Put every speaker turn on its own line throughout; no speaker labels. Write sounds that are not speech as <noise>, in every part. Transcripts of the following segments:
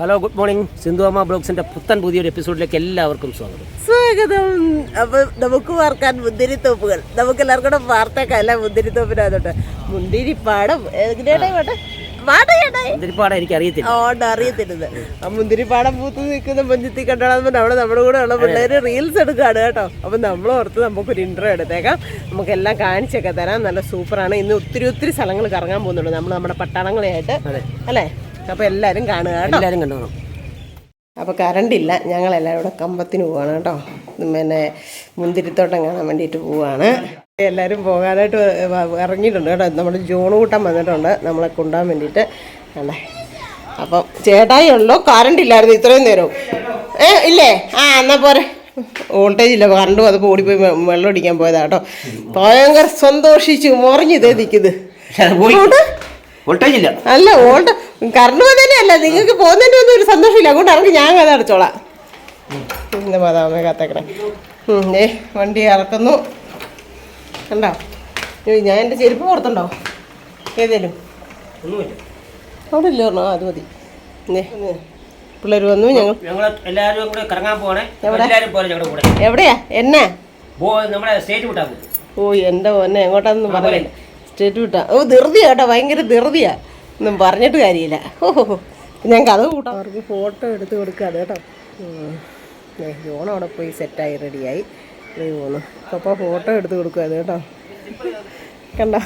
Hello good morning സിന്ധുവാമ ബ്ലോഗ്സിന്റെ പുത്തൻ പുതിയൊരു എപ്പിസോഡിലേക്ക് എല്ലാവർക്കും സ്വാഗതം.
സ്വാഗതം. അപ്പൊ നമുക്ക് വാർക്കാൻ മുന്തിരിത്തോപ്പുകൾ. നമുക്ക് എല്ലാവർക്കും കൂടെ വാർത്തേക്കല്ല മുന്തിരിത്തോപ്പിനകത്തോട്ട്. മുന്തിരിപ്പാടം. എങ്ങനെയാണേ
ഇതിരിപ്പാടെ എനിക്ക് അറിയത്തില്ല
ഓണ്ട് അറിയത്തില്ലത്. ആ മുന്തിരിപ്പാടം പൂത്ത് നിൽക്കുന്ന മഞ്ഞത്തി കണ്ടാണെന്ന് അവിടെ നമ്മുടെ കൂടെ ഉള്ള പിള്ളേര് റീൽസ് എടുക്കുകയാണ് കേട്ടോ. അപ്പൊ നമ്മൾ ഓർത്ത് നമുക്കൊരു ഇൻട്രോ എടുത്തേക്കാം. നമുക്കെല്ലാം കാണിച്ചൊക്കെ തരാം. നല്ല സൂപ്പറാണ് ഇന്ന് ഒത്തിരി ഒത്തിരി സ്ഥലങ്ങൾ കറങ്ങാൻ പോകുന്നുണ്ട്. നമ്മൾ നമ്മുടെ പട്ടാളങ്ങളെയായിട്ട്.
അതെ.
അല്ലേ? അപ്പൊ എല്ലാരും കാണുക എല്ലാരും
എല്ലാവരും കണ്ടോണം
അപ്പോൾ കറണ്ടില്ല ഞങ്ങൾ എല്ലാരും കൂടെ കമ്പത്തിന് പോവാണ് കേട്ടോ. പിന്നെ മുന്തിരിത്തോട്ടം കാണാൻ വേണ്ടിയിട്ട് പോവാണ്. എല്ലാവരും പോകാനായിട്ട് ഇറങ്ങിയിട്ടുണ്ട് കേട്ടോ. നമ്മുടെ ജോണ് കൂട്ടം വന്നിട്ടുണ്ട്. നമ്മളെ കൊണ്ടുപോകാൻ വേണ്ടിയിട്ട്. അല്ലേ അപ്പം ചേട്ടായി ഉള്ളോ? കറണ്ട് ഇല്ലായിരുന്നു ഇത്രയും നേരവും. ഏ ഇല്ലേ? ആ എന്നാ പോരെ. വോൾട്ടേജ് ഇല്ല. കറണ്ട് വന്നപ്പോൾ ഓടിപ്പോയി വെള്ളം അടിക്കാൻ പോയതാ കേട്ടോ. ഭയങ്കര സന്തോഷിച്ചു മുറിഞ്ഞിതേ നിൽക്കുന്നത്
വോൾട്ടേജ് ഇല്ല.
അല്ല വോൾട്ട് കറണ്ട് വന്നതന്നെ അല്ല. നിങ്ങൾക്ക് പോകുന്നതിന്റെ ഒന്നും ഒരു സന്തോഷമില്ല. അങ്ങോട്ട് ഇറങ്ങി. ഞാൻ കഥ അടച്ചോളാം. എന്റെ മാതാവമ്മ കാത്തേക്കണേ. ഉം, വണ്ടി ഇറക്കുന്നു കണ്ടോ? ഞാൻ എന്റെ ചെരുപ്പ് പുറത്തുണ്ടോ? ഏതേലും?
ഒന്നുമില്ല.
അവിടെ ഇല്ല പറഞ്ഞോ? അത് മതി. പിള്ളേർ വന്നു ഞങ്ങൾ
എല്ലാവരും കൂടെ കറങ്ങാൻ പോകണേ
എവിടെയാ? എന്നാ?
നമ്മുടെ സ്റ്റേറ്റ് വിട്ടാൽ
ഓ എന്റെ പൊന്നെ എങ്ങോട്ടാന്നും പറഞ്ഞില്ല സ്റ്റേറ്റ് വിട്ടാ ഓ ധൃതിയാ കേട്ടോ ഭയങ്കര ധൃതിയാ. ഒന്നും പറഞ്ഞിട്ട് കാര്യമില്ല. ഞാൻ കഥ കൂട്ടാം. അവർക്ക് ഫോട്ടോ എടുത്ത് കൊടുക്കാതെ കേട്ടോ. ജോൺ അവിടെ പോയി സെറ്റായി റെഡിയായി. പോന്നു അപ്പോൾ ഫോട്ടോ എടുത്ത് കൊടുക്കാതെ കേട്ടോ. കണ്ടോ?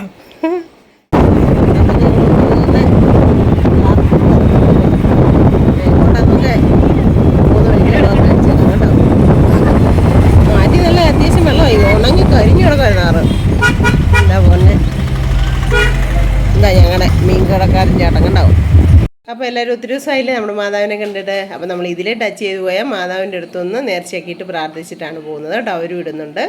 കടക്കാരൻ ചേട്ടൻ കണ്ടാവും. അപ്പോൾ എല്ലാവരും ഒത്തിരി ദിവസമായില്ലേ നമ്മുടെ മാതാവിനെ കണ്ടിട്ട്? അപ്പോൾ നമ്മൾ ഇതിലേ ടച്ച് ചെയ്ത് പോയാൽ മാതാവിന്റെ അടുത്തൊന്ന് നേർച്ചയാക്കിയിട്ട് പ്രാർത്ഥിച്ചിട്ടാണ് പോകുന്നത് കേട്ടോ. അവരും ഇടുന്നുണ്ട്.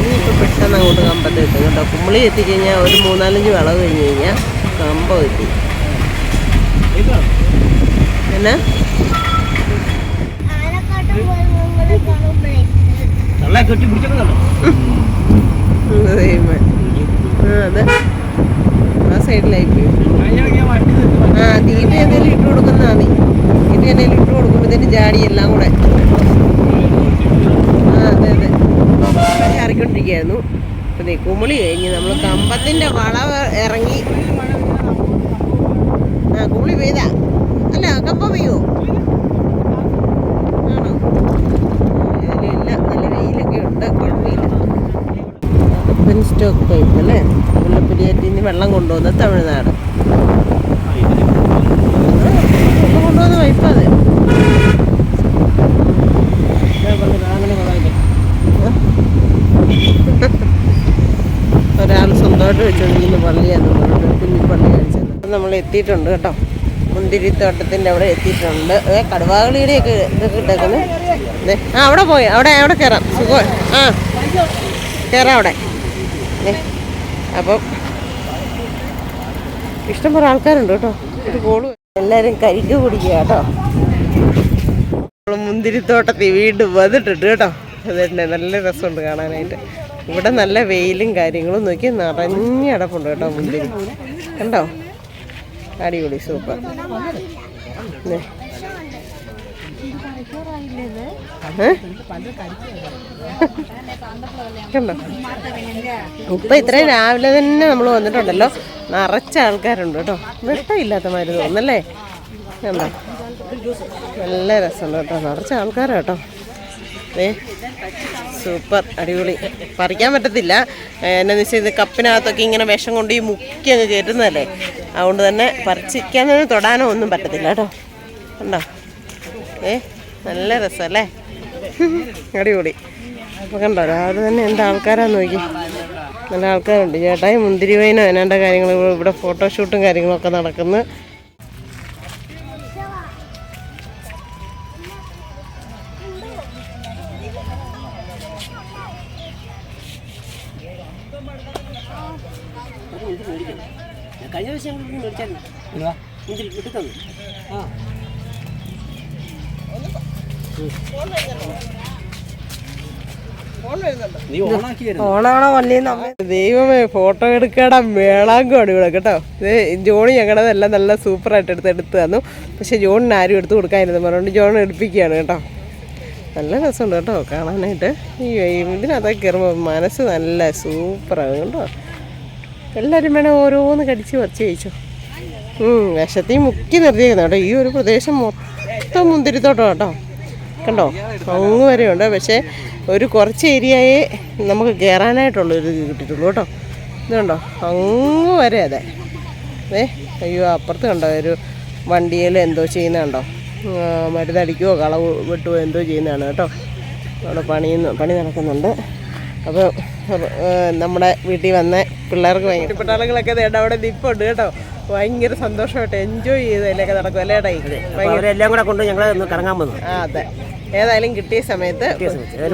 ഇനിയിപ്പോൾ പെട്ടെന്ന് അങ്ങോട്ട് കമ്പത്ത് കിട്ടും കേട്ടോ. കുമ്പളി എത്തിക്കഴിഞ്ഞാൽ ഒരു മൂന്നാലഞ്ച് വിളവ് കഴിഞ്ഞ് കഴിഞ്ഞാൽ കമ്പം എത്തി. എന്നാ?
നല്ല കെട്ടി പിടിച്ചോണ്ടോ
ദൈവമേ. ആ അതെ. സൈഡിലായി ആ തീറ്റ എന്തെങ്കിലും ഇട്ട് കൊടുക്കുന്നതാ നീ തീറ്റ എന്തെങ്കിലും ഇട്ട് കൊടുക്കുമ്പോഴത്തേന് ജാടി എല്ലാം കൂടെ. ആ അതെ അതെ. ചാറിക്കൊണ്ടിരിക്കുകയായിരുന്നു. അപ്പം കുമളി കഴിഞ്ഞ് നമ്മൾ കമ്പത്തിന്റെ വളവ് ഇറങ്ങി ആ കുമളി പെയ്താ അല്ല കമ്പ പെയ്യോ ആണോ ഇതിലില്ല നല്ല വെയിലൊക്കെ ഉണ്ട് കുഴപ്പമില്ല ഓപ്പൺ സ്റ്റോക്ക് പൈപ്പ് അല്ലേ മുല്ലപ്പെരിയാറ്റിൽ വെള്ളം കൊണ്ടുവന്ന തമിഴ്നാട്. കൊണ്ടുവന്ന പൈപ്പ് അത്. ഒരാൾ സ്വന്തമായിട്ട് വെച്ചുകൊണ്ടിരിക്കുന്ന പള്ളിയാന്ന് പറഞ്ഞത് കുഞ്ഞു പള്ളി കാണിച്ചത് അപ്പം നമ്മൾ എത്തിയിട്ടുണ്ട് കേട്ടോ. മുന്തിരിത്തോട്ടത്തിന്റെ അവിടെ എത്തിയിട്ടുണ്ട്. കടുവാകളിയുടെയൊക്കെ ഇതൊക്കെ ഇട്ടേക്കുന്നു. ദേ, ആ അവിടെ പോയി. അവിടെ അവിടെ കയറാം. സുഖം. ആ കയറാം അവിടെ. അപ്പം ഇഷ്ടം പോലെ ആൾക്കാരുണ്ട് കേട്ടോ. എല്ലാരും എല്ലാവരും കരിക്ക് കുടിക്കുക കേട്ടോ. മുന്തിരിത്തോട്ടത്തിൽ വീണ്ടും വന്നിട്ടുണ്ട് കേട്ടോ. അതന്നെ നല്ല രസമുണ്ട് കാണാനായിട്ട്. ഇവിടെ നല്ല വെയിലും കാര്യങ്ങളും നോക്കി നിറഞ്ഞടപ്പുണ്ട് കേട്ടോ മുന്തിരി. കണ്ടോ? അടിപൊളി സൂപ്പർ. ഇപ്പൊ ഇത്രയും രാവിലെ തന്നെ നമ്മൾ വന്നിട്ടുണ്ടല്ലോ. നിറച്ച ആൾക്കാരുണ്ട് കേട്ടോ. വെട്ടമില്ലാത്ത മാതിരി തോന്നല്ലേ കണ്ടോ? നല്ല രസമുണ്ട് കേട്ടോ. നിറച്ച ആൾക്കാരാ കേട്ടോ. ഏ സൂപ്പർ. അടിപൊളി. പറിക്കാൻ പറ്റത്തില്ല. എന്നാന്ന് വെച്ചാൽ ഇത് കപ്പിനകത്തൊക്കെ ഇങ്ങനെ വിഷം കൊണ്ട് ഈ മുക്കി അങ്ങ് കയറ്റുന്നതല്ലേ? അതുകൊണ്ട് തന്നെ പറിച്ചിക്കാനോ തൊടാനോ ഒന്നും പറ്റത്തില്ല കേട്ടോ. കണ്ടോ? ഏ? നല്ല രസമല്ലേ? അടിപൊളി. അപ്പോൾ കണ്ടോ രാവിലെ തന്നെ എന്താ ആൾക്കാരാന്ന് നോക്കി. നല്ല ആൾക്കാരുണ്ട്. ചേട്ടായി മുന്തിരി വൈനോ എന്നാണ്ട കാര്യങ്ങൾ ഇവിടെ ഫോട്ടോഷൂട്ടും കാര്യങ്ങളൊക്കെ നടക്കുന്നു.
ഓണാണോ വല്ലിന്ന്
ദൈവമേ ഫോട്ടോ എടുക്കടാ മേളാങ്കാണ് ഇവിടെ കേട്ടോ? ജോണി ഞങ്ങളുടെതെല്ലാം നല്ല സൂപ്പറായിട്ട് എടുത്ത് എടുത്ത് തന്നു. പക്ഷെ ജോണിന് ആരും എടുത്ത് കൊടുക്കാനിരുന്നു പറഞ്ഞുകൊണ്ട് ജോൺ എടുപ്പിക്കുകയാണ് കേട്ടോ. നല്ല രസമുണ്ട് കേട്ടോ കാണാനായിട്ട്. ഈ ഇതിനകത്തൊക്കെ കയറുമ്പോൾ മനസ്സ് നല്ല സൂപ്പറാണ് കേട്ടോ. എല്ലാവരും വേണം ഓരോന്ന് കടിച്ച് പറിച്ച് കഴിച്ചോ. വിഷത്തെയും മുക്കി നിർത്തിയിരിക്കുന്നു കേട്ടോ. ഈ ഒരു പ്രദേശം മൊത്തം മുന്തിരിത്തോട്ടം കേട്ടോ. കണ്ടോ? അങ്ങ് വരെയുണ്ട്. പക്ഷേ ഒരു കുറച്ച് ഏരിയയെ നമുക്ക് കയറാനായിട്ടുള്ളൊരു ഇത് കിട്ടിയിട്ടുള്ളൂ കേട്ടോ. ഇതുണ്ടോ അങ്ങ് വരെ അതെ. ഏ അയ്യോ അപ്പുറത്ത് കണ്ടോ? ഒരു വണ്ടിയിൽ എന്തോ ചെയ്യുന്നുണ്ടോ മരുന്നടിക്കുകയോ കളവ് വെട്ടുകയോ എന്തോ ചെയ്യുന്നതാണ് കേട്ടോ. അവിടെ പണിയുന്നു പണി നടക്കുന്നുണ്ട്. അപ്പോൾ നമ്മുടെ വീട്ടിൽ വന്ന പിള്ളേർക്ക് ഭയങ്കര ഇഷ്ടപ്പെട്ട ആളുകളൊക്കെ ദേ അവിടെ നിൽപ്പുണ്ട് കേട്ടോ. ഭയങ്കര സന്തോഷമായിട്ട് എൻജോയ് ചെയ്ത് അതിലൊക്കെ നടക്കും അല്ലേ ഭയങ്കര
എല്ലാം അവരെല്ലാം കൂടെ കൊണ്ട് ഞങ്ങളെ ഒന്ന് കറങ്ങാൻ വന്നു
ആ അതെ. ഏതായാലും കിട്ടിയ സമയത്ത്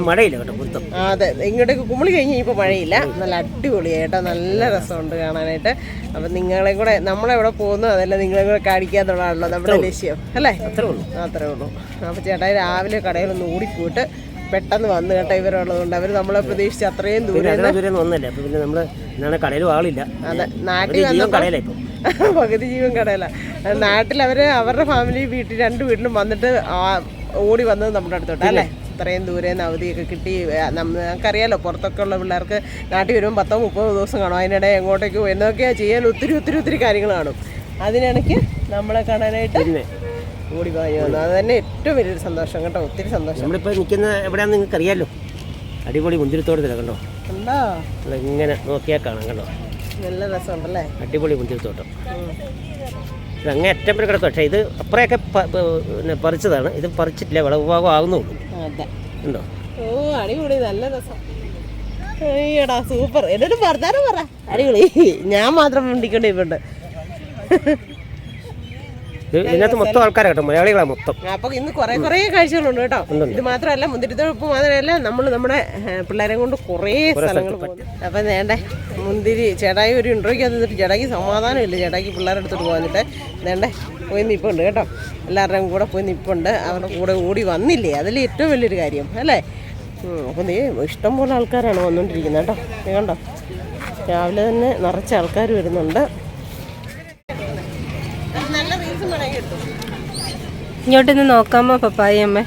മഴയില്ല കേട്ടോ
അതെ. ഇങ്ങോട്ടേക്ക് കുമിളി കഴിഞ്ഞ് ഇപ്പോൾ മഴയില്ല. നല്ല അടിപൊളിയായിട്ടോ നല്ല രസമുണ്ട് കാണാനായിട്ട്. അപ്പം നിങ്ങളെ കൂടെ നമ്മളെവിടെ പോകുന്നു അതല്ല നിങ്ങളെ കൂടെ കാണിക്കാന്നുള്ളതാണല്ലോ നമ്മുടെ ലക്ഷ്യം. അല്ലേ?
അത്രേ ഉള്ളൂ.
അത്രേ ഉള്ളൂ. അപ്പോൾ ചേട്ടായി രാവിലെ കടയിൽ ഒന്ന് ഓടിപ്പോയിട്ട് പെട്ടെന്ന് വന്നു കേട്ടോ ഇവരുള്ളതുകൊണ്ട്. അവർ നമ്മളെ പ്രതീക്ഷിച്ച് അത്രയും ദൂരം
വന്നല്ലേ? പിന്നെ കടയിലും ആളില്ല.
അതെ. നാട്ടിൽ <laughs> പകുതി ജീവൻ കടയില. നാട്ടിൽ അവർ അവരുടെ ഫാമിലി വീട്ടിൽ രണ്ട് വീട്ടിലും വന്നിട്ട് ഓടി വന്നത് നമ്മുടെ അടുത്തോട്ട് അല്ലേ? ഇത്രയും ദൂരെ നിന്ന് അവധിയൊക്കെ കിട്ടി. നമുക്കറിയാലോ പുറത്തൊക്കെ ഉള്ള പിള്ളേർക്ക് നാട്ടിൽ വരുമ്പോൾ പത്തോ മുപ്പതോ ദിവസം കാണും. അതിനിടെ എങ്ങോട്ടേക്ക് എന്നൊക്കെയാ ചെയ്യാൻ ഒത്തിരി ഒത്തിരി ഒത്തിരി കാര്യങ്ങൾ കാണും. അതിനിടയ്ക്ക് നമ്മളെ കാണാനായിട്ട് ഓടി പോയി വന്നു. അത് തന്നെ ഏറ്റവും വലിയൊരു സന്തോഷം കേട്ടോ ഒത്തിരി സന്തോഷം.
നമ്മളിപ്പോൾ നിൽക്കുന്ന എവിടെയാണെന്ന് നിങ്ങൾക്ക് അറിയാലോ അടിപൊളി മുന്തിരിത്തോട്ടത്തില കണ്ടോ?
ഉണ്ടോ
ഇങ്ങനെ നോക്കിയാൽ കാണാം കണ്ടോ?
നല്ല രസമുണ്ടല്ലേ?
അടിപൊളി മുന്തിരിത്തോട്ടം. ഇത് അങ്ങേ അറ്റം വരെ കിടക്കും. പക്ഷേ ഇത് അപ്പുറയൊക്കെ പിന്നെ പറിച്ചതാണ്. ഇത് പറിച്ചിട്ടില്ല. വിളവ് ഭാഗം ആകുന്നുള്ളൂ. ഉണ്ടോ?
ഓ അടിപൊളി. നല്ല രസം. അയ്യടാ സൂപ്പർ. എന്നോട് പറഞ്ഞാലും പറ. അടിപൊളി. ഞാൻ മാത്രം മുണ്ടിക്കൊണ്ട് ഇപ്പുണ്ട്
ഇതിനകത്ത് മൊത്തം ആൾക്കാരാണ് കേട്ടോ മലയാളികളാണ് മൊത്തം.
അപ്പൊ ഇന്ന് കുറെ കുറെ കാഴ്ചകളുണ്ട് കേട്ടോ. ഇത് മാത്രമല്ല മുന്തിരിത്തോപ്പ് മാത്രമല്ല നമ്മൾ നമ്മുടെ പിള്ളേരെ കൊണ്ട് കുറേ സ്ഥലങ്ങൾ അപ്പൊ വേണ്ടേ മുന്തിരി ചേടായി ഒരു ഇൻട്രോയ്ക്ക് തന്നിട്ട് ചേട്ടായിക്ക് സമാധാനം ഇല്ല ചേട്ടായിക്ക് പിള്ളേരെ എടുത്തിട്ട് പോകാനിട്ട് വേണ്ടേ പോയി നിപ്പുണ്ട് കേട്ടോ. എല്ലാവരുടെയും കൂടെ പോയി നിപ്പുണ്ട്. അവരുടെ കൂടെ ഓടി വന്നില്ലേ? അതിൽ ഏറ്റവും വലിയൊരു കാര്യം അല്ലേ? അപ്പൊ നീ ഇഷ്ടം പോലെ ആൾക്കാരാണ് വന്നുകൊണ്ടിരിക്കുന്നത് കേട്ടോ. കണ്ടോ? രാവിലെ തന്നെ നിറച്ച ആൾക്കാർ വരുന്നുണ്ട്. നല്ല
നിന്ന് നോക്കാമോ പപ്പായി അമ്മ?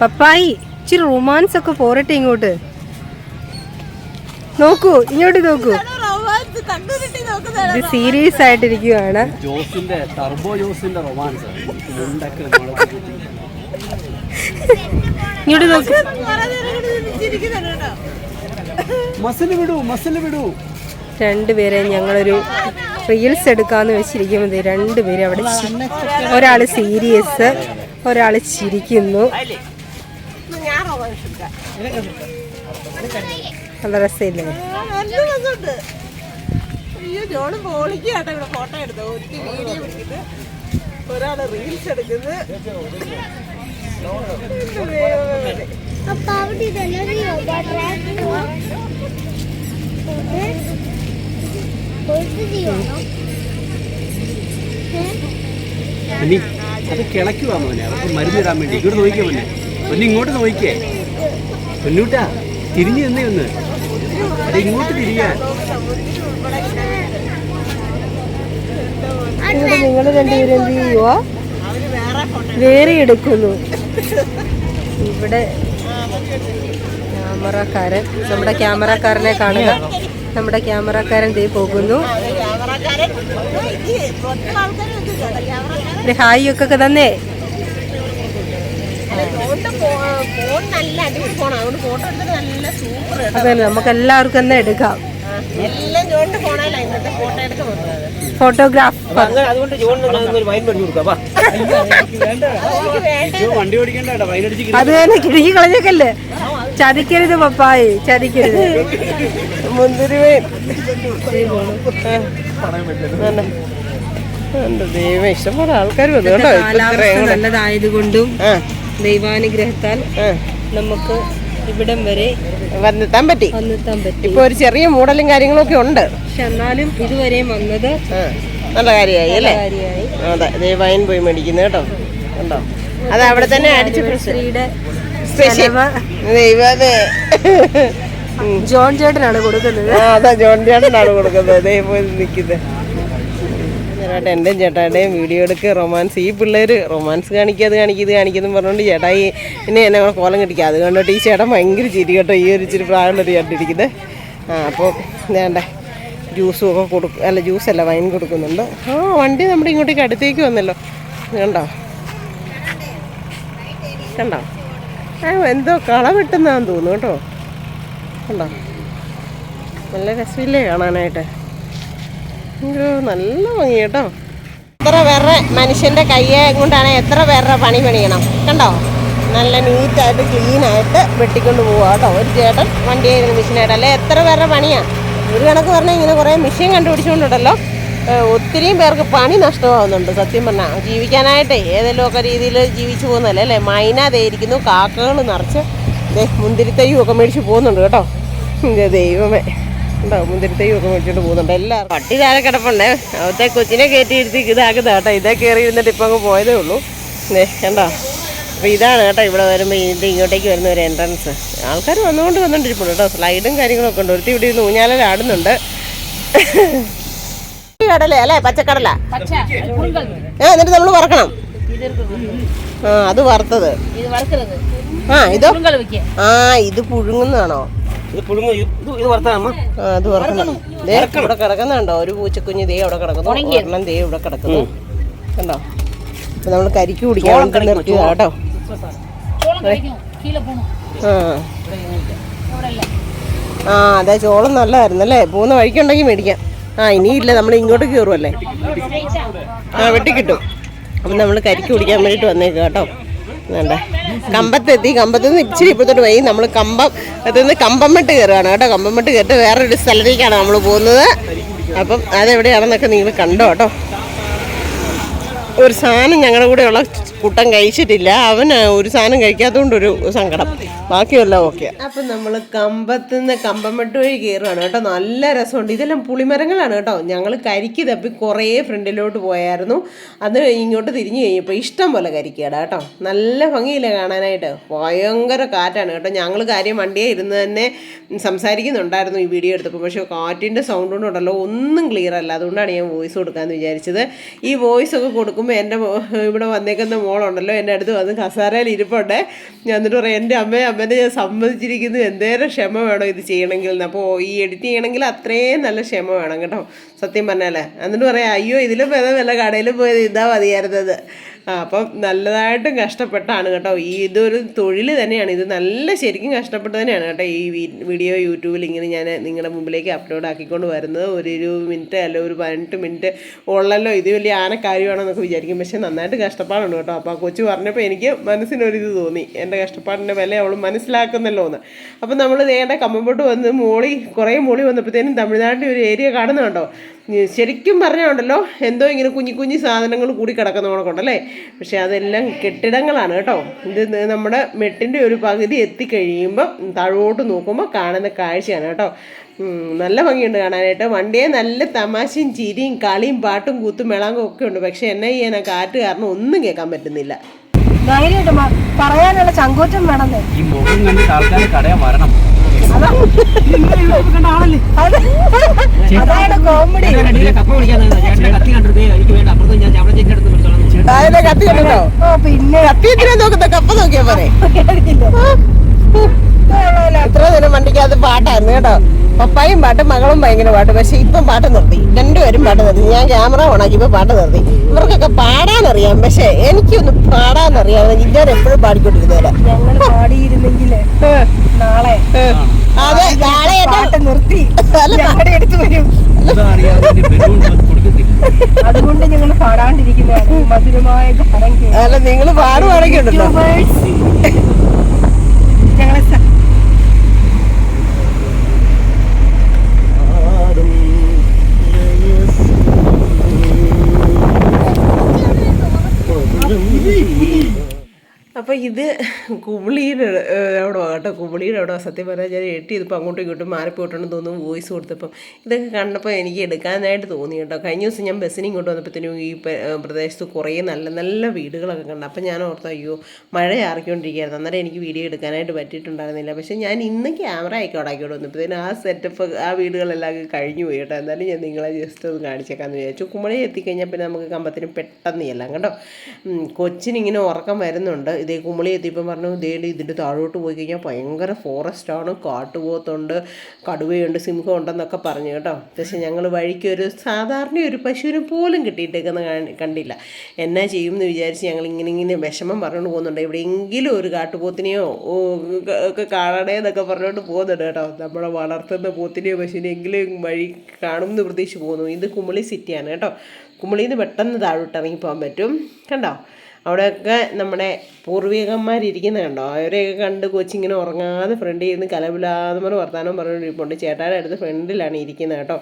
പപ്പായി ഇച്ചിരി റൊമാൻസ് ഒക്കെ പോരട്ടെ ഇങ്ങോട്ട്. നോക്കൂ ഇങ്ങോട്ട് നോക്കൂ. ഇത് സീരിയസ് ആയിട്ടിരിക്കുകയാണ്
ജോസിന്റെ ടർബോ ജോസിന്റെ റൊമാൻസ്
ഇങ്ങോട്ട് നോക്കൂ.
മസിൽ വിടൂ മസിൽ വിടൂ.
രണ്ടുപേരെ ഞങ്ങളൊരു റീൽസ് എടുക്കാന്ന് വെച്ചിരിക്കുമ്പോൾ രണ്ടുപേരും അവിടെ ഒരാൾ സീരിയസ് ഒരാൾ ചിരിക്കുന്നു. നല്ല രസമില്ലേ?
ഒരാൾ റീൽസ് എടുക്കുന്നത്.
അപ്പൊ അവിടെ ഇതെല്ലാം
ഇനി അത് കിളയ്ക്കുവാ മോനെ അവർക്ക് മരുന്നിടാൻ വേണ്ടി. ഇങ്ങോട്ട് നോക്കിയേ മോനെ ഒന്ന് ഇങ്ങോട്ട് നോക്കിയേ പൊന്നൂട്ടാ തിരിഞ്ഞു നിന്നേ ഒന്ന്. അത് ഇങ്ങോട്ട് തിരിയാൻ
നിങ്ങൾ രണ്ടുപേരും എന്ത് ചെയ്യുവോ? വേറെ എടുക്കുന്നു. ഇവിടെ ക്യാമറക്കാരൻ നമ്മുടെ ക്യാമറക്കാരനെ കാണുക. നമ്മുടെ ക്യാമറക്കാരൻ ദേ പോകുന്നു. ഹായ് ഒക്കെ തന്നേ. അതെ നമുക്ക് എല്ലാവർക്കും തന്നെ എടുക്കാം.
എല്ലാം ഫോണല്ല ഇന്നത്തെ ഫോട്ടോ എടുത്ത് വന്നത്
ഫോട്ടോഗ്രാഫ്
അപ്പൊ അങ്ങനെ അതുകൊണ്ട് ജോണിന് ഒരു വൈൻ മേടിച്ചു കൊടുക്കാം വാ.
ഇപ്പൊ വണ്ടി ഓടിക്കണ്ട വൈനടിച്ച്
അത് തന്നെ കിഴുകി കളഞ്ഞേക്കല്ലേ? ചതിക്കരുത് പപ്പായി ചതിക്കരുത്.
മുന്തിരി വേൻ ദൈവം ഇഷ്ടംപോലെ ആൾക്കാർ വന്നു കേട്ടോ.
നല്ലതായതുകൊണ്ടും ദൈവാനുഗ്രഹത്താൽ നമുക്ക് ഇവിടം വരെ
വന്നെത്താൻ പറ്റി.
വന്നെത്താൻ പറ്റി.
ഇപ്പൊ ഒരു ചെറിയ മൂടലും കാര്യങ്ങളും ഒക്കെ ഉണ്ട്.
പക്ഷെ എന്നാലും ഇതുവരെയും വന്നത്
നല്ല കാര്യമായി അല്ലേ? അതെ ദേ വൈൻ പോയി മേടിക്കുന്നു കേട്ടോ. ഉണ്ടോ അത് അവിടെ തന്നെ അടിച്ചു
ചെലവ്
ദൈവമേ. <laughs>
ജോൺ ചേട്ടനാണ് കൊടുക്കുന്നത്.
ആ അതാ ജോൺ ചേട്ടനാണ് കൊടുക്കുന്നത്. ദേ പോയി നിൽക്കുന്നത് ചേട്ടാ എന്റെ ചേട്ടായുടെയും വീഡിയോ എടുക്കുക റൊമാൻസ്. ഈ പിള്ളേർ റൊമാൻസ് കാണിക്കുക അത് കാണിക്കുക ഇത് കാണിക്കുന്നു പറഞ്ഞുകൊണ്ട് ചേട്ടായി ഇനി എന്നെ കോലം കിട്ടിക്കുക അത് കണ്ടിട്ട് ഈ ചേട്ടൻ ഭയങ്കര ചിരി കേട്ടോ ഈ ഒരു ഇച്ചിരി പ്രായമുള്ളൊരു ചേട്ടിരിക്കുന്നത് ആ അപ്പോൾ വേണ്ട ജ്യൂസും ഒക്കെ കൊടുക്കും അല്ല ജ്യൂസല്ല വൈൻ കൊടുക്കുന്നുണ്ട്. ആ വണ്ടി നമ്മുടെ ഇങ്ങോട്ടേക്ക് അടുത്തേക്ക് വന്നല്ലോ. കണ്ടോ? കണ്ടോ? ആ എന്തോ കള വെട്ടുന്നതാന്ന് തോന്നുന്നു കേട്ടോ. കണ്ടോ? നല്ല രസമില്ലേ കാണാനായിട്ട്. നല്ല ഭംഗി കേട്ടോ. എത്ര പേരുടെ മനുഷ്യന്റെ കയ്യെ കൊണ്ടാണ് എത്ര പേരുടെ പണി പണിയണം. കണ്ടോ? നല്ല നീറ്റായിട്ട് ക്ലീനായിട്ട് വെട്ടിക്കൊണ്ട് പോവാ കേട്ടോ. ഒരു ചേട്ടൻ വണ്ടി ആയിരുന്നു മെഷീനായിട്ട് അല്ലെ? എത്ര പേരുടെ പണിയാ? ഒരു കണക്ക് പറഞ്ഞാൽ ഇങ്ങനെ കുറേ മെഷീൻ കണ്ടുപിടിച്ചുകൊണ്ടുണ്ടല്ലോ ഒത്തിരിയും പേർക്ക് പണി നഷ്ടമാവുന്നുണ്ട് സത്യം പറഞ്ഞാൽ ജീവിക്കാനായിട്ട് ഏതെങ്കിലുമൊക്കെ രീതിയിൽ ജീവിച്ചു പോകുന്നതല്ലേ അല്ലേ? മൈന ഇരിക്കുന്നു കാക്കകൾ നിറച്ച് ദേ മുന്തിരിത്തയ്യും ഒക്കെ മേടിച്ച് പോകുന്നുണ്ട് കേട്ടോ. ദൈവമേ. ഉണ്ടോ മുന്തിരിത്തൈയും ഒക്കെ മേടിച്ചോണ്ട് പോകുന്നുണ്ട്. എല്ലാവർക്കും പട്ടി താഴെ കിടപ്പുണ്ടേ. അവിടുത്തെ കൊച്ചിനെ കയറ്റി ഇരുത്തി ഇതാക്കുന്ന കേട്ടോ. ഇതേ കയറി ഇരുന്നിട്ട് ഇപ്പം അങ്ങ് പോയതേ ഉള്ളൂ. കണ്ടോ? അപ്പോൾ ഇതാണ് കേട്ടോ ഇവിടെ വരുമ്പോൾ ഇതിന്റെ ഇങ്ങോട്ടേക്ക് വരുന്ന ഒരു എൻട്രൻസ് ആൾക്കാർ വന്നുകൊണ്ട് വന്നുകൊണ്ടിരിപ്പുണ്ട് കേട്ടോ. സ്ലൈഡും കാര്യങ്ങളൊക്കെ ഉണ്ട്. ഒരുത്തി ഇവിടെ ഇരുന്ന് ഊഞ്ഞാലാടുന്നുണ്ട് കടല അല്ലേ? പച്ചക്കടല? ഏ എന്നിട്ട് നമ്മൾ വറക്കണം. ആ അത് വറുത്തത്. ആ ഇതോ? ആ ഇത് പുഴുങ്ങുന്നതാണോ?
ഇത് പുഴുങ്ങ ഇത് ഇത് വറുത്താമ്മ
അത് വറക്കണം. ദേ ഇവിടെ കിടക്കുന്നുണ്ടോ? ഒരു പൂച്ചക്കുഞ്ഞ് ദേ അവിടെ കിടക്കുന്നു. ഒരെണ്ണം ദേ ഇവിടെ കിടക്കുന്നു. കണ്ടോ? അപ്പൊ നമ്മൾ കരിക്ക് കുടിക്കാൻ വേണ്ടി നിർത്തിയതാ കേട്ടോ. ആ. ആ അതെ ചോളം നല്ലതായിരുന്നു അല്ലേ പോകുന്ന വഴിക്കുണ്ടെങ്കിൽ മേടിക്കാം. ആ ഇനിയില്ല നമ്മൾ ഇങ്ങോട്ട് കയറുമല്ലേ ആ വെട്ടിക്കിട്ടും. അപ്പം നമ്മൾ കരിക്ക് കുടിക്കാൻ വേണ്ടിയിട്ട് വന്നേക്കാം കേട്ടോ. വേണ്ട. കമ്പത്തെത്തി. കമ്പത്ത് നിന്ന് ഇച്ചിരി ഇപ്പോഴത്തോട്ട് പോയി. നമ്മൾ കമ്പം അതിൽ കമ്പംമെട്ട് കയറുകയാണ് കേട്ടോ. കമ്പംമെട്ട് കയറിട്ട് വേറൊരു സ്ഥലത്തേക്കാണ് നമ്മൾ പോകുന്നത്. അപ്പം അതെവിടെയാണെന്നൊക്കെ നിങ്ങൾ കണ്ടോ കേട്ടോ. ഒരു സാധനം ഞങ്ങളുടെ കൂടെയുള്ള കുട്ടൻ കഴിച്ചിട്ടില്ല. അവന് ഒരു സാധനം കഴിക്കാത്തതുകൊണ്ട് ഒരു സങ്കടം. ബാക്കിയെല്ലാം ഓക്കെ അപ്പം നമ്മൾ കമ്പത്തുനിന്ന് കമ്പമെട്ട് വഴി കയറുകയാണ് കേട്ടോ. നല്ല രസമുണ്ട്. ഇതെല്ലാം പുളിമരങ്ങളാണ് കേട്ടോ. ഞങ്ങൾ കരിക്ക് തപ്പി കുറേ ഫ്രണ്ടിലോട്ട് പോയായിരുന്നു. അത് ഇങ്ങോട്ട് തിരിഞ്ഞു കഴിഞ്ഞപ്പോൾ ഇഷ്ടം പോലെ കരിക്കടാ കേട്ടോ. നല്ല ഭംഗിയില്ല കാണാനായിട്ട്. ഭയങ്കര കാറ്റാണ് കേട്ടോ. ഞങ്ങൾ കാര്യം വണ്ടിയെ ഇരുന്ന് തന്നെ സംസാരിക്കുന്നുണ്ടായിരുന്നു ഈ വീഡിയോ എടുത്തപ്പോൾ പക്ഷേ കാറ്റിന്റെ സൗണ്ട് ഉണ്ടല്ലോ ഒന്നും ക്ലിയർ അല്ല. അതുകൊണ്ടാണ് ഞാൻ വോയിസ് കൊടുക്കാമെന്ന് വിചാരിച്ചത്. ഈ വോയിസ് ഒക്കെ കൊടുക്കുമ്പോൾ എന്റെ ഇവിടെ വന്നേക്കുന്ന മോളുണ്ടല്ലോ എന്റെ അടുത്ത് വന്ന് കസാരയിൽ ഇരിപ്പുണ്ട്. ഞാൻ എന്നിട്ട് പറയാം എന്റെ അമ്മയെ അമ്മേനെ ഞാൻ സമ്മതിച്ചിരിക്കുന്നു. എന്തേരം ക്ഷമ വേണോ ഇത് ചെയ്യണമെങ്കിൽ അപ്പോൾ ഈ എഡിറ്റ് ചെയ്യണമെങ്കിൽ അത്രയും നല്ല ക്ഷമ വേണം കേട്ടോ. സത്യം പറഞ്ഞാലേ. എന്നിട്ട് പറയാം അയ്യോ ഇതിലും വില വല്ല കടയിലും പോയത് ഇതാ മതിയായിരുന്നത്. അപ്പം നല്ലതായിട്ടും കഷ്ടപ്പെട്ടാണ് കേട്ടോ. ഈ ഇതൊരു തൊഴിൽ തന്നെയാണ്. ഇത് നല്ല ശരിക്കും കഷ്ടപ്പെട്ട് തന്നെയാണ് കേട്ടോ. ഈ വീഡിയോ യൂട്യൂബിൽ ഇങ്ങനെ ഞാൻ നിങ്ങളുടെ മുമ്പിലേക്ക് അപ്ലോഡ് ആക്കിക്കൊണ്ട് വരുന്നത്. ഒരു ഒരു മിനിറ്റ് അല്ല ഒരു പതിനെട്ട് മിനിറ്റ് ഉള്ളല്ലോ. ഇത് വലിയ ആനക്കാര്യമാണെന്നൊക്കെ വിചാരിക്കും. പക്ഷേ നന്നായിട്ട് കഷ്ടപ്പാടുണ്ട് കേട്ടോ. അപ്പോൾ ആ കൊച്ചു പറഞ്ഞപ്പോൾ എനിക്ക് മനസ്സിനൊരിത് തോന്നി. എന്റെ കഷ്ടപ്പാടിന്റെ വില അവൾ മനസ്സിലാക്കുന്നല്ലോ എന്ന്. അപ്പം നമ്മൾ നേരെ കമ്പമ്പോട്ട് വന്ന് മോളി കുറേ മോളി വന്നപ്പോഴത്തേനും തമിഴ്നാട്ടിൽ ഒരു ഏരിയ കാണുന്നുണ്ടോ? ശരിക്കും പറഞ്ഞുണ്ടല്ലോ എന്തോ ഇങ്ങനെ കുഞ്ഞു കുഞ്ഞു സാധനങ്ങൾ കൂടി കിടക്കുന്ന കണക്കുണ്ടല്ലേ പക്ഷെ അതെല്ലാം കെട്ടിടങ്ങളാണ് കേട്ടോ. ഇത് നമ്മുടെ മെട്ടിന്റെ ഒരു പകുതി എത്തിക്കഴിയുമ്പോൾ താഴോട്ട് നോക്കുമ്പോൾ കാണുന്ന കാഴ്ചയാണ് കേട്ടോ. നല്ല ഭംഗിയുണ്ട് കാണാനായിട്ട്. വണ്ടിയെ നല്ല തമാശയും ചിരിയും കളിയും പാട്ടും കൂത്തും മേളാങ്കും ഒക്കെ ഉണ്ട്. പക്ഷെ എന്നെ ചെയ്യാനാ കാറ്റ് കാരണം ഒന്നും കേൾക്കാൻ പറ്റുന്നില്ല.
പറയാനുള്ള ചങ്കൂറ്റം വേണമെന്നേ
ഈ മുഖം കണ്ടിട്ട് ആൾക്കാർ കടയാൻ വരണം.
അതാണ് കോമഡി
കത്തി
കണ്ടോ
പിന്നെ
കത്തി എന്തിനാ നോക്കുന്ന കപ്പ നോക്കിയാ പോരെ ഇത്ര നേരം വണ്ടിക്കകത്ത് പാട്ടായിരുന്നു കേട്ടോ പപ്പായും പാട്ട് മകളും ഭയങ്കര പാട്ട്. പക്ഷെ ഇപ്പം പാട്ട് നിർത്തി. രണ്ടുപേരും പാട്ട് നിർത്തി. ഞാൻ ക്യാമറ ഓണാക്കിയപ്പോൾ പാട്ട് നിർത്തി. ഇവർക്കൊക്കെ പാടാനറിയാം. പക്ഷെ എനിക്കൊന്നും പാടാനറിയാം ഇതുവരെ എപ്പോഴും പാടിക്കൊണ്ടിരുന്നേരാ
ഞങ്ങൾ പാടിയിരുന്നെങ്കിൽ നാളെ
അതെ നാളെ
പാട്ട് നിർത്തി.
അല്ല,
ഞങ്ങളുടെ വരും. അതുകൊണ്ട് ഞങ്ങൾ പാടാണ്ടിരിക്കുന്നതാണ്. മധുരമായ.
അല്ല നിങ്ങൾ പാടുവാണെങ്കിൽ ഉണ്ടല്ലോ. അപ്പോൾ ഇത് കുമിളിയുടെ എവിടെ കേട്ടോ കുമിളിയുടെ എവിടെ. സത്യം പറഞ്ഞാൽ ഞാൻ എട്ടി ഇതിപ്പോൾ അങ്ങോട്ടും ഇങ്ങോട്ടും മാറിപ്പോയിട്ടുണ്ടെന്ന് തോന്നുന്നു വോയിസ് കൊടുത്തപ്പം. ഇതൊക്കെ കണ്ടപ്പോൾ എനിക്ക് എടുക്കാനായിട്ട് തോന്നി കേട്ടോ. കഴിഞ്ഞ ദിവസം ഞാൻ ബസ്സിന് ഇങ്ങോട്ട് വന്നപ്പോഴത്തേനും ഈ പ്രദേശത്ത് കുറേ നല്ല നല്ല വീടുകളൊക്കെ കണ്ടു. അപ്പം ഞാൻ ഓർത്ത അയ്യോ മഴ ആറിക്കൊണ്ടിരിക്കുകയായിരുന്നു അന്നേരം എനിക്ക് വീഡിയോ എടുക്കാനായിട്ട് പറ്റിയിട്ടുണ്ടായിരുന്നില്ല. പക്ഷേ ഞാൻ ഇന്ന് ക്യാമറ ആയിക്കോട്ടെ ആക്കിയോട്ട് വന്നപ്പോഴത്തേനും ആ സെറ്റപ്പ് ആ വീടുകളെല്ലാം കഴിഞ്ഞു പോയി കേട്ടോ. എന്നാലും ഞാൻ നിങ്ങളെ ജസ്റ്റ് ഒന്ന് കാണിച്ചേക്കാമെന്ന് വിചാരിച്ചു. കുമളി എത്തിക്കഴിഞ്ഞാൽ പിന്നെ നമുക്ക് കമ്പത്തിന് പെട്ടെന്ന് ചെല്ലാം കേട്ടോ. കൊച്ചിന് കൊച്ചിനിങ്ങനെ ഉറക്കം വരുന്നുണ്ട്. ഇതേ കുമളി എത്തിയപ്പം പറഞ്ഞു ദേണ്ടി ഇതിന്റെ താഴോട്ട് പോയി കഴിഞ്ഞാൽ ഭയങ്കര ഫോറസ്റ്റാണ് കാട്ടുപോത്തുണ്ട് കടുവയുണ്ട് സിംഹം ഉണ്ടെന്നൊക്കെ പറഞ്ഞു കേട്ടോ. പക്ഷേ ഞങ്ങൾ വഴിക്ക് ഒരു സാധാരണ ഒരു പശുവിനെ പോലും കിട്ടിയിട്ടേക്കുന്ന കണ്ടില്ല. എന്നാ ചെയ്യും എന്ന് വിചാരിച്ച് ഞങ്ങൾ ഇങ്ങനെ ഇങ്ങനെ വിഷമം പറഞ്ഞുകൊണ്ട് പോകുന്നുണ്ട്. എവിടെയെങ്കിലും ഒരു കാട്ടുപോത്തിനെയോ ഒക്കെ കാണണേ എന്നൊക്കെ പറഞ്ഞുകൊണ്ട് പോകുന്നുണ്ട് കേട്ടോ. നമ്മളെ വളർത്തുന്ന പോത്തിനെയോ പശുവിനെങ്കിലും വഴി കാണും എന്ന് പ്രതീക്ഷിച്ച് പോകുന്നു. ഇത് കുമളി സിറ്റിയാണ് കേട്ടോ. കുമളിയിൽ നിന്ന് പെട്ടെന്ന് താഴോട്ട് ഇറങ്ങി പോകാൻ പറ്റും. കണ്ടോ? അവിടെയൊക്കെ നമ്മുടെ പൂർവികന്മാരിയ്ക്കുന്ന കണ്ടോ? അവരെയൊക്കെ കണ്ട് കൊച്ചിങ്ങനെ ഉറങ്ങാതെ ഫ്രണ്ടിൽ ഇരുന്ന് കലപിലാന്ന് പറഞ്ഞ് വർത്തമാനം പറഞ്ഞുകൊണ്ടിരിപ്പുണ്ട് ചേട്ടായുടെ അടുത്ത് ഫ്രണ്ടിലാണ് ഇരിക്കുന്നത് കേട്ടോ.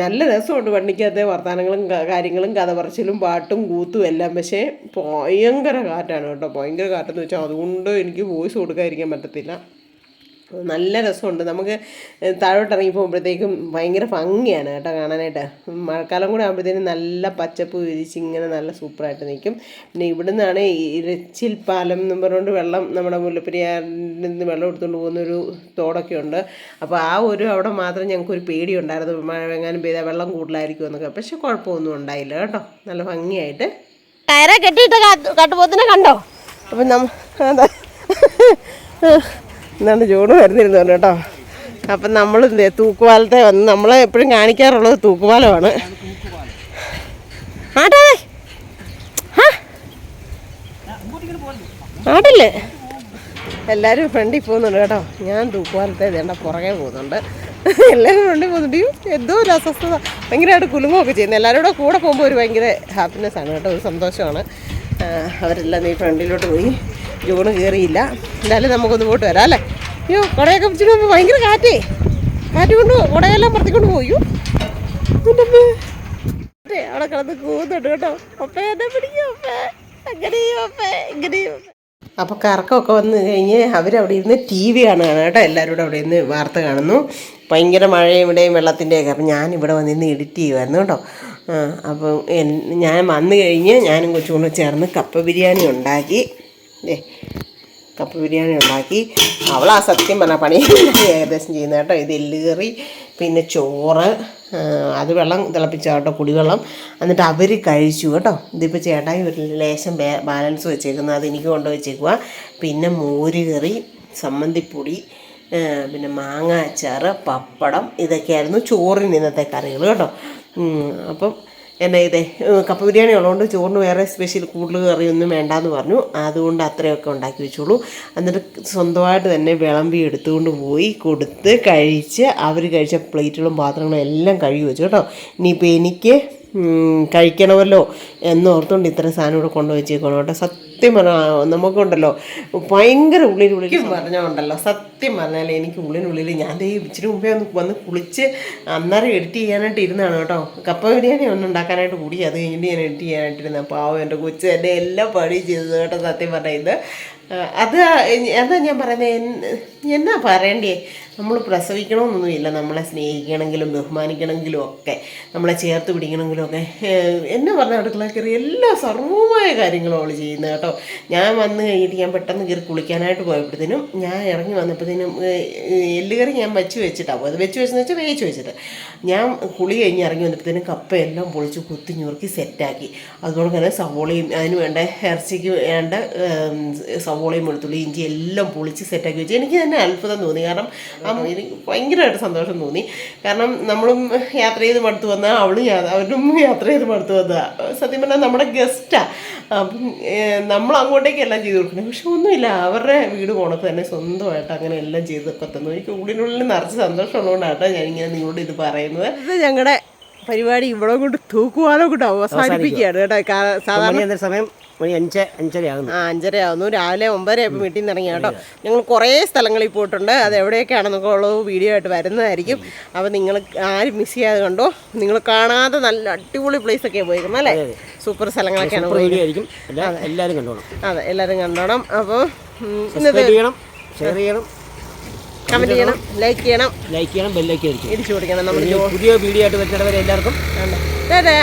നല്ല രസമുണ്ട് വണ്ടിക്കകത്തെ വർത്തമാനങ്ങളും കാര്യങ്ങളും കഥ പറച്ചിലും പാട്ടും കൂത്തും എല്ലാം. പക്ഷേ ഭയങ്കര കാറ്റാണ് കേട്ടോ. ഭയങ്കര കാറ്റെന്ന് വെച്ചാൽ അതുകൊണ്ട് എനിക്ക് വോയിസ് കൊടുക്കാതിരിക്കാൻ പറ്റത്തില്ല. നല്ല രസമുണ്ട്. നമുക്ക് താഴോട്ട് ഇറങ്ങി പോകുമ്പോഴത്തേക്കും ഭയങ്കര ഭംഗിയാണ് കേട്ടോ കാണാനായിട്ട്. മഴക്കാലം കൂടെ ആകുമ്പോഴത്തേനും നല്ല പച്ചപ്പ് വിരിച്ച് ഇങ്ങനെ നല്ല സൂപ്പറായിട്ട് നിൽക്കും. പിന്നെ ഇവിടുന്നാണ് ഈ ഇരച്ചിൽ പാലം എന്നും പറഞ്ഞുകൊണ്ട് വെള്ളം നമ്മുടെ മുല്ലപ്പെരിയാറിൽ നിന്ന് വെള്ളം എടുത്തുകൊണ്ട് പോകുന്നൊരു തോടൊക്കെ ഉണ്ട്. അപ്പോൾ ആ ഒരു അവിടെ മാത്രം ഞങ്ങൾക്കൊരു പേടിയുണ്ടായിരുന്നു. മഴ എങ്ങാനും പെയ്താൽ വെള്ളം കൂടുതലായിരിക്കും എന്നൊക്കെ. പക്ഷെ കുഴപ്പമൊന്നും ഉണ്ടായില്ല കേട്ടോ. നല്ല ഭംഗിയായിട്ട്.
ടയറെ കെട്ടിയിട്ട് കാട്ടുപോത്തിനെ കണ്ടോ?
അപ്പം നമ്മ എന്നാണ് ജൂണ് വരുന്നിരുന്നു കേട്ടോ. അപ്പം നമ്മൾ തൂക്കുപാലത്തെ വന്ന് നമ്മളെ എപ്പോഴും കാണിക്കാറുള്ളത് തൂക്കുപാലമാണ്. ആട്ടേ ആ? ആടല്ലേ എല്ലാവരും ഫ്രണ്ടിൽ പോകുന്നുണ്ട് കേട്ടോ. ഞാൻ തൂക്കുപാലത്തെ വേണ്ട പുറകെ പോകുന്നുണ്ട്. എല്ലാവരും ഫ്രണ്ടിൽ പോകുന്നുണ്ട്. എന്തോ ഒരു അസ്വസ്ഥത. ഭയങ്കരമായിട്ട് കുലുങ്ങുമൊക്കെ ചെയ്യുന്നത് എല്ലാവരും കൂടെ പോകുമ്പോൾ ഒരു ഭയങ്കര ഹാപ്പിനെസ് ആണ് കേട്ടോ. ഒരു സന്തോഷമാണ്. അവരെല്ലാം നീ ഫ്രണ്ടിലോട്ട് പോയി. ജൂണ് കയറിയില്ല എന്തായാലും നമുക്കൊന്ന് പോയിട്ട് വരാം അല്ലേ? അയ്യോ കുടയൊക്കെ പിടിച്ചിട്ട് പോകുമ്പോൾ ഭയങ്കര കാറ്റേ. കാറ്റ് കൊണ്ട് കുടയെല്ലാം പറത്തിക്കൊണ്ട് പോയി. അവിടെ കിടന്ന് കൂന്നുണ്ട് കേട്ടോ. ഒപ്പേ പിടിക്കും അപ്പോൾ കറക്കമൊക്കെ വന്നു കഴിഞ്ഞ് അവരവിടെ ഇരുന്ന് ടി വി കാണുകയാണ് കേട്ടോ. എല്ലാവരും കൂടെ അവിടെ ഇരുന്ന് വാർത്ത കാണുന്നു. ഭയങ്കര മഴയും ഇവിടെയും വെള്ളത്തിന്റെയൊക്കെ. അപ്പം ഞാനിവിടെ വന്നിരുന്ന് എഡിറ്റ് ചെയ്യുമായിരുന്നു കേട്ടോ. ആ, അപ്പം എൻ- ഞാൻ വന്നു കഴിഞ്ഞ് ഞാനും കൊച്ചുകൊണ്ട് ചേർന്ന് കപ്പ ബിരിയാണി ഉണ്ടാക്കി. ദേ കപ്പ ബിരിയാണി ഉണ്ടാക്കി. അവളാ സത്യം പറഞ്ഞ പണി. ഏകദേശം ചെയ്യുന്നത് കേട്ടോ. ഇത് എല്ല് കറി പിന്നെ ചോറ് അത് വെള്ളം തിളപ്പിച്ച കേട്ടോ കുടിവെള്ളം. എന്നിട്ട് അവർ കഴിച്ചു കേട്ടോ. ഇതിപ്പോൾ ചേട്ടായി ഒരു ലേശം ബാലൻസ് വെച്ചേക്കുന്നത് അത് എനിക്ക് കൊണ്ടുവച്ചേക്കുക പിന്നെ മോര് കറി സമ്മന്തിപ്പൊടി പിന്നെ മാങ്ങ അച്ചാറ് പപ്പടം ഇതൊക്കെയായിരുന്നു ചോറിന് ഇന്നത്തെ കറികൾ കേട്ടോ. അപ്പം എന്നാ ഇതേ കപ്പ ബിരിയാണി ഉള്ളതുകൊണ്ട് ചോറിന് വേറെ സ്പെഷ്യൽ കൂടുതൽ കറിയൊന്നും വേണ്ടാന്ന് പറഞ്ഞു. അതുകൊണ്ട് അത്രയൊക്കെ ഉണ്ടാക്കി വെച്ചോളൂ. എന്നിട്ട് സ്വന്തമായിട്ട് തന്നെ വിളമ്പി എടുത്തുകൊണ്ട് പോയി കൊടുത്ത് കഴിച്ച് അവർ കഴിച്ച പ്ലേറ്റുകളും പാത്രങ്ങളും എല്ലാം കഴുകി വെച്ചു കേട്ടോ. ഇനിയിപ്പോൾ എനിക്ക് കഴിക്കണമല്ലോ എന്നോർത്തുകൊണ്ട് ഇത്ര സാധനം ഇവിടെ കൊണ്ടുവച്ചേക്കണം കേട്ടോ സത്യം പറഞ്ഞാൽ നമുക്കുണ്ടല്ലോ ഭയങ്കര ഉള്ളിനുള്ളിൽ പറഞ്ഞാൽ ഉണ്ടല്ലോ സത്യം പറഞ്ഞാൽ എനിക്ക് ഉള്ളിനുള്ളിൽ ഞാൻ ദേ ഇച്ചിരി മുമ്പേ ഒന്ന് വന്ന് കുളിച്ച് അന്നേരം എഡിറ്റ് ചെയ്യാനായിട്ട് ഇരുന്നാണ് കേട്ടോ. കപ്പ ബിരിയാണി ഒന്ന് ഉണ്ടാക്കാനായിട്ട് കൂടി അത് കഴിഞ്ഞിട്ട് ഞാൻ എഡിറ്റ് ചെയ്യാനായിട്ട് ഇരുന്ന പാവം എന്റെ കൊച്ചു എന്റെ എല്ലാ പണിയും ചെയ്തത് കേട്ടോ സത്യം പറഞ്ഞാൽ ഇത്. അത് അതാ ഞാൻ പറയുന്നത് എന്നാ പറയണ്ടേ? നമ്മൾ പ്രസവിക്കണമെന്നൊന്നുമില്ല. നമ്മളെ സ്നേഹിക്കണമെങ്കിലും ബഹുമാനിക്കണമെങ്കിലും ഒക്കെ നമ്മളെ ചേർത്ത് പിടിക്കണമെങ്കിലും ഒക്കെ. എന്നെ പറഞ്ഞ അടുക്കള എല്ലാ സർവമായ കാര്യങ്ങളും അവൾ ചെയ്യുന്നത് കേട്ടോ. ഞാൻ വന്ന് കഴിഞ്ഞിട്ട് ഞാൻ പെട്ടെന്ന് കയറി കുളിക്കാനായിട്ട് പോയപ്പോഴത്തേനും ഞാൻ ഇറങ്ങി വന്നപ്പോഴത്തേനും എല്ലുകറി ഞാൻ വെച്ച് വെച്ചിട്ടാണ് പോയത്. വെച്ച് വെച്ചെന്ന് വെച്ചാൽ വേവിച്ച് വെച്ചിട്ട്. ഞാൻ കുളി കഴിഞ്ഞ് ഇറങ്ങി വന്നപ്പോഴത്തേനും കപ്പയെല്ലാം പൊളിച്ച് കുത്തി ഞുറുക്കി സെറ്റാക്കി. അതുകൊണ്ട് തന്നെ സവോളയും അതിന് വേണ്ട ഇറച്ചിക്ക് വേണ്ട സവോളയും വെളുത്തുള്ളി ഇഞ്ചി എല്ലാം പൊളിച്ച് സെറ്റാക്കി വെച്ചു. എനിക്ക് തന്നെ അത്ഭുതം തോന്നി. കാരണം ആ എനിക്ക് ഭയങ്കരമായിട്ട് സന്തോഷം തോന്നി. കാരണം നമ്മളും യാത്ര ചെയ്ത് മടുത്തു വന്ന അവളും അവരും യാത്ര ചെയ്ത് മടുത്തു വന്നതാ സത്യം പറഞ്ഞാൽ നമ്മുടെ ഗസ്റ്റാണ് അപ്പം നമ്മൾ അങ്ങോട്ടേക്ക് എല്ലാം ചെയ്ത് കൊടുക്കുന്നത് പക്ഷെ ഒന്നുമില്ല അവരുടെ വീട് പോണക്ക് തന്നെ സ്വന്തമായിട്ട് അങ്ങനെ എല്ലാം ചെയ്തൊക്കെ തന്നു. എനിക്ക് ഉള്ളിനുള്ളിൽ നിറച്ച് സന്തോഷമുള്ളതുകൊണ്ടാട്ടോ ഞാനിങ്ങനെ നിങ്ങളോട് ഇത് പറയുന്നത്. ഇത് ഞങ്ങളുടെ പരിപാടി ഇവിടെ കൊണ്ട് തൂക്കുവാനോ കൊണ്ട് അവസാനിപ്പിക്കുകയാണ് കേട്ടോ. സാധാരണ
സമയം മണി അഞ്ച് അഞ്ചരയാകുന്നു.
ആ അഞ്ചര ആവുന്നു രാവിലെ ഒമ്പതര ആയപ്പോൾ വീട്ടിൽ നിന്ന് ഇറങ്ങിയ കേട്ടോ. ഞങ്ങൾ കുറേ സ്ഥലങ്ങളിൽ പോയിട്ടുണ്ട്. അത് എവിടെയൊക്കെയാണെന്നൊക്കെ ഉള്ളത് വീഡിയോ ആയിട്ട് വരുന്നതായിരിക്കും. അപ്പോൾ നിങ്ങൾ ആരും മിസ് ചെയ്യാതെ കണ്ടോ? നിങ്ങൾ കാണാതെ നല്ല അടിപൊളി പ്ലേസ് ഒക്കെ പോയിരിക്കുന്നത് അല്ലേ? സൂപ്പർ സ്ഥലങ്ങളൊക്കെയാണ്
എല്ലാവരും കണ്ടോണം.
അതെ എല്ലാവരും കണ്ടോണം. അപ്പോൾ ഇന്നത്തെ
ചെയ്യണം ഷെയർ ചെയ്യണം.
കമന്റ് ചെയ്യണം ലൈക്ക് ചെയ്യണം.
ലൈക്ക് ചെയ്യണം ബെല്ലൈക്ക്
ഇടിച്ചു കൊടുക്കണം നമ്മൾ
പുതിയ വീഡിയോ ആയിട്ട് വരുന്നവരെ എല്ലാവർക്കും
ടാറ്റാ